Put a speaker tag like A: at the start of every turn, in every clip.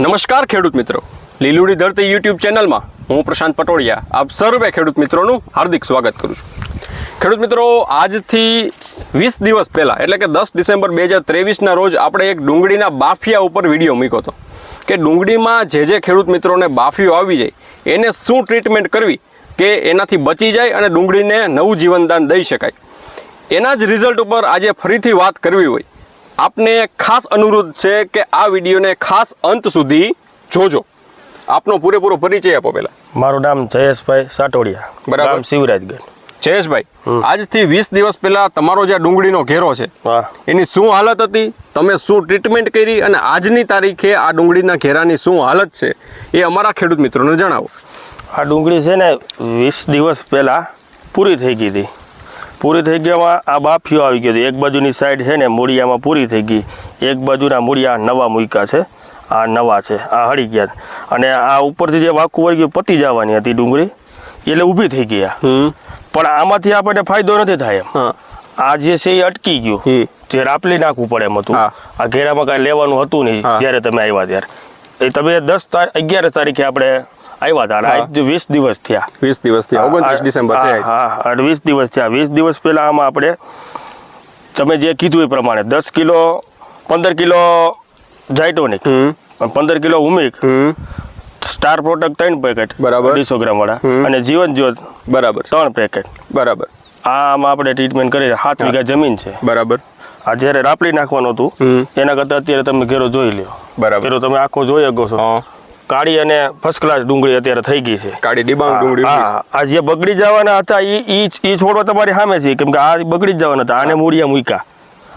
A: નમસ્કાર ખેડૂત મિત્રો. લીલુડી ધરતી યુટ્યુબ ચેનલમાં હું પ્રશાંત પટોળિયા. આપ સર્વે ખેડૂત મિત્રોનું હાર્દિક સ્વાગત કરું છું. ખેડૂત મિત્રો, આજથી વીસ દિવસ પહેલાં, એટલે કે દસ ડિસેમ્બર બે હજાર ત્રેવીસના રોજ આપણે એક ડુંગળીના બાફિયા ઉપર વીડિયો મૂક્યો હતો. કે ડુંગળીમાં જે જે ખેડૂત મિત્રોને બાફિયો આવી જાય, એને શું ટ્રીટમેન્ટ કરવી કે એનાથી બચી જાય અને ડુંગળીને નવું જીવનદાન દઈ શકાય? એના જ રિઝલ્ટ ઉપર આજે ફરીથી વાત કરવી હોય. આપને ખાસ અનુરોધ છે કે આ વિડીયોને ખાસ અંત સુધી જોજો. આપનો પૂરેપૂરો પરિચય આપો પહેલા.
B: મારું નામ જયેશભાઈ સાટોડિયા.
A: બરાબર.
B: શિવરાજગઢ.
A: જયેશભાઈ આજથી વીસ દિવસ પહેલા તમારો જે ડુંગળીનો ઘેરો છે એની શું હાલત હતી તમે શું ટ્રીટમેન્ટ કરી અને આજની તારીખે આ ડુંગળીના ઘેરાની શું હાલત છે એ અમારા ખેડૂત મિત્રોને જણાવો.
B: આ ડુંગળી છે ને વીસ દિવસ પહેલાં પૂરી થઈ ગઈ હતી. પૂરી થઈ ગયામાં આ બાફિયો આવી ગયો એક બાજુની સાઈડ છે ને મૂળિયામાં પૂરી થઈ ગઈ. એક બાજુના મૂળિયા નવા મૂક્યા છે. આ નવા છે. આ હળી ગયા અને આ ઉપરથી જે વાકું વળી ગયું પતી જવાની હતી ડુંગળી. એટલે ઊભી થઈ ગયા. પણ આમાંથી આપણને ફાયદો નથી થાય એમ. આ જે છે એ અટકી ગયું. જે રાપલી નાખવું પડે એમ હતું. આ ઘેરામાં કાંઈ લેવાનું હતું નહીં જ્યારે તમે આવ્યા ત્યારે. એ તમે દસ તારીખ અગિયાર તારીખે આપણે આવ્યા હતા. આજ વીસ દિવસ થયા.
A: વીસ દિવસથી ઓગણત્રીસ ડિસેમ્બર છે.
B: હા વીસ દિવસ થયા. વીસ દિવસ પહેલા આમાં આપણે તમે જે કીધું એ પ્રમાણે દસ કિલો પંદર કિલો જાઇટોનિક પંદર કિલો
A: ઉમિક
B: સ્ટાર પ્રોડક્ટ ત્રણ પેકેટ
A: બરાબર.
B: અઢીસો ગ્રામ વાળા. અને જીવન જ્યોત
A: બરાબર.
B: ત્રણ પેકેટ.
A: બરાબર.
B: આ આમાં આપણે ટ્રીટમેન્ટ કરી સાત વીઘા જમીન છે.
A: બરાબર.
B: આ જ્યારે રાપડી નાખવાનું હતું એના કરતાં અત્યારે તમે ઘેરો જોઈ લ્યો.
A: બરાબર.
B: ઘેરો તમે આખો જોઈ શકો છો. કાળી અને ફર્સ્ટ ક્લાસ ડુંગળી અત્યારે થઈ ગઈ છે.
A: કાળી ડિબાંગ ડુંગળી
B: હા આ જે બગડી જવાના હતા એ ઈ છોડવા તમારી સામે છે કેમ કે આ બગડી જવાના હતા આને મૂળિયા મૂક્યા.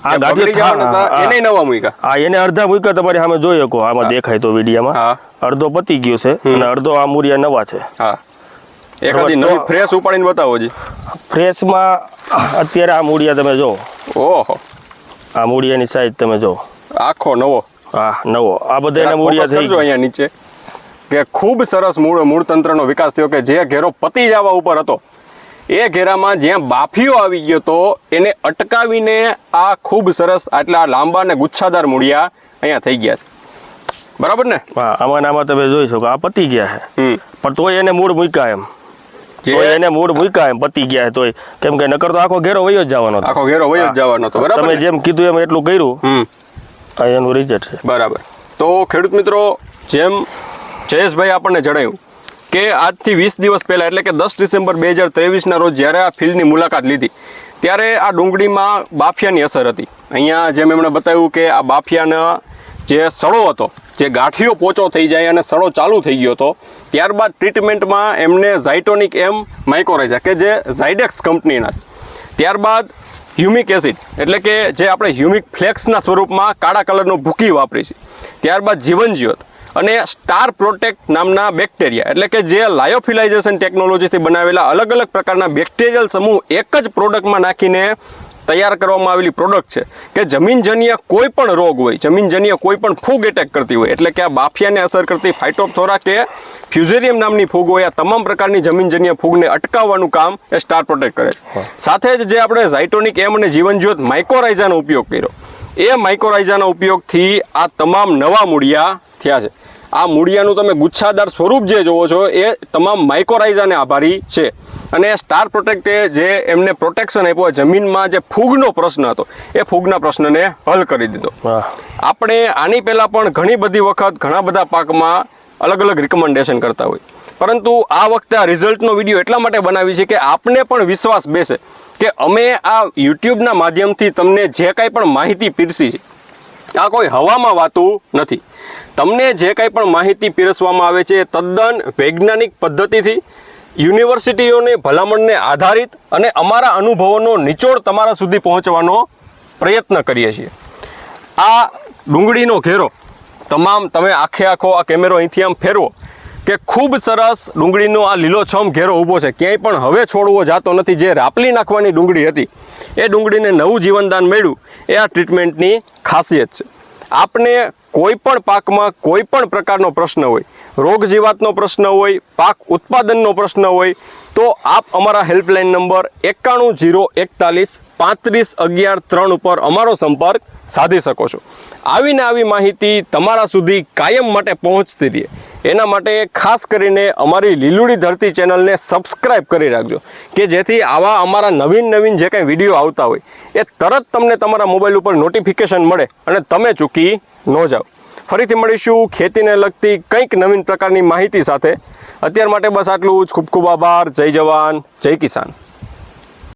B: આ
A: જવાના એને નવા મૂક્યા.
B: હા એને અડધા મૂક્યા તમારી સામે જોઈ શકો આમાં દેખાય તો વિડીયામાં. અડધો પતી ગયો છે અને અડધો આ મૂળિયા નવા છે.
A: હા. એકાદી નવી ફ્રેશ ઉપાડીને બતાવો જી
B: ફ્રેશમાં અત્યારે આ મૂળિયા તમે જો
A: ઓહો.
B: આ મૂળિયાની સાઈઝ તમે જો
A: આખો નવો.
B: હા નવો. આ બધા મૂળિયા થઈ
A: ગયો. અહીંયા નીચે. કે ખૂબ સરસ મૂળ મૂળતંત્રનો વિકાસ થયો કે જે ઘેરો પતી જવા ઉપર હતો. એ ઘેરામાં જ્યાં બાફીઓ આવી ગયો તો એને અટકાવીને આ ખૂબ સરસ આટલા લાંબા અને ગુચ્છાદાર મૂળિયા અહીંયા થઈ ગયા છે. બરાબર ને?
B: હા આમાં આમાં તમે જોઈ શકો આ પતી ગયા છે. પણ તોય એને મૂળ મૂક્યા એમ. એને મૂળ મૂક્યા એમ પતી ગયા તોય. કેમ કે નકર તો આખો ઘેરો વયો જ જવાનો
A: આખો ઘેરો વયો જ જવાનો હતો બરાબર
B: તમે જેમ કીધું એમ એટલું કર્યું. એનું રિઝલ્ટ છે.
A: બરાબર. તો ખેડૂત મિત્રો જેમ જયેશભાઈ, આપણને જણાવ્યું કે આજથી વીસ દિવસ પહેલાં, એટલે કે દસ ડિસેમ્બર બે હજાર ત્રેવીસના રોજ જ્યારે આ ફિલ્ડની મુલાકાત લીધી, ત્યારે આ ડુંગળીમાં બાફિયાની અસર હતી. અહીંયા જેમ એમણે બતાવ્યું કે આ બાફિયાના જે સડો હતો, જે ગાંઠિયો પોચો થઈ જાય અને સડો ચાલુ થઈ ગયો હતો, ત્યારબાદ ટ્રીટમેન્ટમાં એમને ઝાઇટોનિક એમ માઇકોરેજા કે જે ઝાઇડેક્સ કંપનીના ત્યારબાદ હ્યુમિક એસિડ, એટલે કે જે આપણે હ્યુમિક ફ્લેક્સના સ્વરૂપમાં કાળા કલરનો ભૂકી વાપરી છે ત્યારબાદ જીવન જ્યોત અને સ્ટાર પ્રોટેક્ટ નામના બેક્ટેરિયા એટલે કે જે લાયોફિલાઇઝેશન ટેકનોલોજીથી બનાવેલા અલગ અલગ પ્રકારના બેક્ટેરિયલ સમૂહ એક જ પ્રોડક્ટમાં નાખીને તૈયાર કરવામાં આવેલી પ્રોડક્ટ છે કે જમીનજન્ય કોઈ પણ રોગ હોય જમીનજન્ય કોઈ પણ ફૂગ એટેક કરતી હોય એટલે કે આ બાફિયાને અસર કરતી ફાઇટોપથોરા કે ફ્યુઝેરિયમ નામની ફૂગ હોય આ તમામ પ્રકારની જમીનજન્ય ફૂગને અટકાવવાનું કામ એ સ્ટાર પ્રોટેક્ટ કરે છે. સાથે જ જે આપણે ઝાઇટોનિક એમ અને જીવનજ્યોત માઇકોરાઇઝાનો ઉપયોગ કર્યો એ માઇકોરાઇઝાના ઉપયોગથી આ તમામ નવા મૂળિયા થયા છે. આ મૂળિયાનું તમે ગુચ્છાદાર સ્વરૂપ જે જોવો છો એ તમામ માઇકોરાઇઝાને આભારી છે. અને સ્ટાર પ્રોટેક્ટે જે એમને પ્રોટેક્શન આપ્યું જમીનમાં જે ફૂગનો પ્રશ્ન હતો એ ફૂગના પ્રશ્નને હલ કરી દીધો. આપણે આની પહેલાં પણ ઘણી બધી વખત ઘણા બધા પાકમાં અલગ અલગ રિકમેન્ડેશન કરતા હોય. પરંતુ આ વખતે આ રિઝલ્ટનો વીડિયો એટલા માટે બનાવી છે કે આપને પણ વિશ્વાસ બેસે કે અમે આ યુટ્યુબના માધ્યમથી તમને જે કાંઈ પણ માહિતી પીરસી છે આ કોઈ હવામાં વાતું નથી. તમને જે કંઈ પણ માહિતી પીરસવામાં આવે છે તદ્દન વૈજ્ઞાનિક પદ્ધતિથી યુનિવર્સિટીઓની ભલામણને આધારિત અને અમારા અનુભવોનો નિચોડ તમારા સુધી પહોંચવાનો પ્રયત્ન કરીએ છીએ. આ ડુંગળીનો ઘેરો, તમામ તમે આખે આખો આ કેમેરો અહીંથી આમ ફેરવો કે ખૂબ સરસ ડુંગળીનો આ લીલોછમ ઘેરો ઊભો છે. ક્યાંય પણ હવે છોડવો જાતો નથી. જે રાપલી નાખવાની ડુંગળી હતી, એ ડુંગળીને નવું જીવનદાન મળ્યું. એ આ ટ્રીટમેન્ટની ખાસિયત છે. આપને કોઈ પણ પાકમાં કોઈ પણ પ્રકારનો પ્રશ્ન હોય, રોગ જીવાતનો પ્રશ્ન હોય, પાક ઉત્પાદનનો પ્રશ્ન હોય, તો આપ અમારા હેલ્પલાઇન નંબર એકાણું જીરો એકતાલીસ પાંત્રીસ, અગિયાર, ત્રણ ઉપર અમારો સંપર્ક સાધી શકો છો. આવીને આવી માહિતી તમારા સુધી કાયમ માટે પહોંચતી રહે. એના માટે ખાસ કરીને અમારી લીલુડી ધરતી ચેનલને સબસ્ક્રાઇબ કરી રાખજો, કે જેથી આવા અમારા નવીન નવીન જે કંઈ વીડિયો આવતા હોય, એ તરત તમને તમારા મોબાઈલ ઉપર નોટિફિકેશન મળે અને તમે ચૂકી ન જાઓ. ફરીથી મળીશું ખેતીને લગતી કંઈક નવીન પ્રકારની માહિતી સાથે. અત્યાર માટે બસ આટલું જ. ખૂબ ખૂબ આભાર. જય જવાન. જય કિસાન.